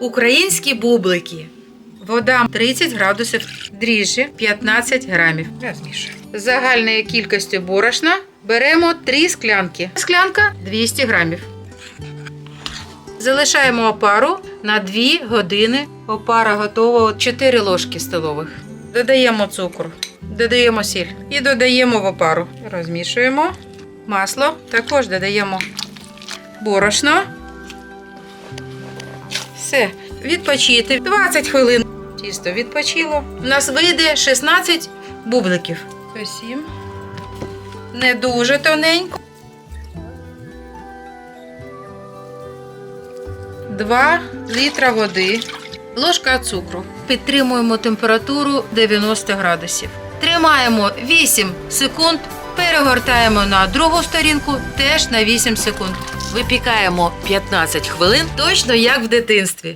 Українські бублики. Вода 30 градусів, дріжджі 15 грамів. Загальною кількістю борошна беремо 3 склянки. Склянка 200 грамів. Залишаємо опару на 2 години. Опара готова 4 ложки столових. Додаємо цукор, додаємо сіль і додаємо в опару. Розмішуємо. Масло також додаємо борошно. Все, відпочити. 20 хвилин. Тісто відпочило. У нас вийде 16 бубликів. Посім. Не дуже тоненько. 2 літра води. Ложка цукру. Підтримуємо температуру 90 градусів. Тримаємо 8 секунд. Перегортаємо на другу сторінку теж на 8 секунд. Випікаємо 15 хвилин. Точно як в дитинстві.